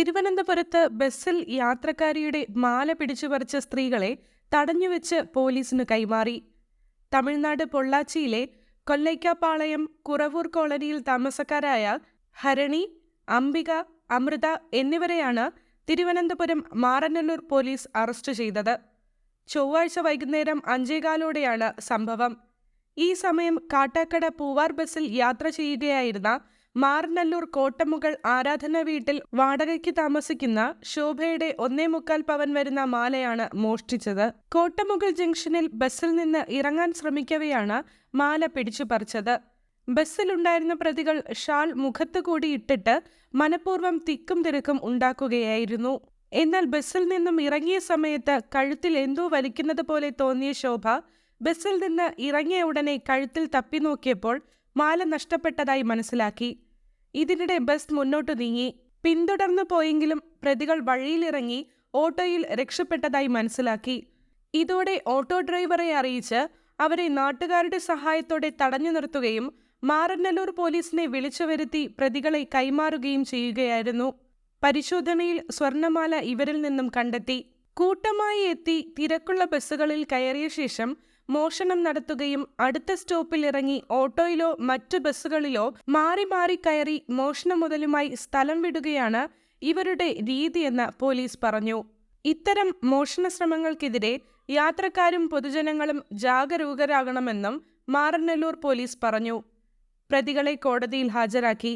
തിരുവനന്തപുരത്ത് ബസ്സിൽ യാത്രക്കാരിയുടെ മാല പിടിച്ചുപറിച്ച സ്ത്രീകളെ തടഞ്ഞുവെച്ച് പോലീസിന് കൈമാറി. തമിഴ്നാട് പൊള്ളാച്ചിയിലെ കൊല്ലൈക്കാപ്പാളയം കുറവൂർ കോളനിയിൽ താമസക്കാരായ ഹരണി അംബിക അമൃത എന്നിവരെയാണ് തിരുവനന്തപുരം മാറനല്ലൂർ പോലീസ് അറസ്റ്റ് ചെയ്തത്. ചൊവ്വാഴ്ച വൈകുന്നേരം അഞ്ചേകാലോടെയാണ് സംഭവം. ഈ സമയം കാട്ടാക്കട പൂവാർ ബസ്സിൽ യാത്ര ചെയ്യുകയായിരുന്ന മാറനല്ലൂർ കോട്ടമുകൾ ആരാധന വീട്ടിൽ വാടകയ്ക്ക് താമസിക്കുന്ന ശോഭയുടെ ഒന്നേ മുക്കാൽ പവൻ വരുന്ന മാലയാണ് മോഷ്ടിച്ചത്. കോട്ടമുകൾ ജംഗ്ഷനിൽ ബസ്സിൽ നിന്ന് ഇറങ്ങാൻ ശ്രമിക്കവെയാണ് മാല പിടിച്ചു പറിച്ചത്. ബസ്സിലുണ്ടായിരുന്ന പ്രതികൾ ഷാൾ മുഖത്ത് കൂടി ഇട്ടിട്ട് മനഃപൂർവം തിക്കും തിരക്കും ഉണ്ടാക്കുകയായിരുന്നു. എന്നാൽ ബസ്സിൽ നിന്നും ഇറങ്ങിയ സമയത്ത് കഴുത്തിൽ എന്തോ വലിക്കുന്നത് പോലെ തോന്നിയ ശോഭ ബസ്സിൽ നിന്ന് ഇറങ്ങിയ ഉടനെ കഴുത്തിൽ തപ്പി നോക്കിയപ്പോൾ മാല നഷ്ടപ്പെട്ടതായി മനസ്സിലാക്കി. ഇതിനിടെ ബസ് മുന്നോട്ടു നീങ്ങി. പിന്തുടർന്നു പോയെങ്കിലും പ്രതികൾ വഴിയിലിറങ്ങി ഓട്ടോയിൽ രക്ഷപ്പെട്ടതായി മനസ്സിലാക്കി. ഇതോടെ ഓട്ടോ ഡ്രൈവറെ അറിയിച്ച് അവരെ നാട്ടുകാരുടെ സഹായത്തോടെ തടഞ്ഞു നിർത്തുകയും മാറന്നല്ലൂർ പോലീസിനെ വിളിച്ചു വരുത്തി പ്രതികളെ കൈമാറുകയും ചെയ്യുകയായിരുന്നു. പരിശോധനയിൽ സ്വർണമാല ഇവരിൽ നിന്നും കണ്ടെത്തി. കൂട്ടമായി എത്തി തിരക്കുള്ള ബസ്സുകളിൽ കയറിയ ശേഷം മോഷണം നടത്തുകയും അടുത്ത സ്റ്റോപ്പിൽ ഇറങ്ങി ഓട്ടോയിലോ മറ്റു ബസ്സുകളിലോ മാറി മാറി കയറി മോഷണം മുതലുമായി സ്ഥലം വിടുകയാണ് ഇവരുടെ രീതിയെന്ന് പോലീസ് പറഞ്ഞു. ഇത്തരം മോഷണ ശ്രമങ്ങൾക്കെതിരെ യാത്രക്കാരും പൊതുജനങ്ങളും ജാഗരൂകരാകണമെന്നും മാറനല്ലൂർ പോലീസ് പറഞ്ഞു. പ്രതികളെ കോടതിയിൽ ഹാജരാക്കി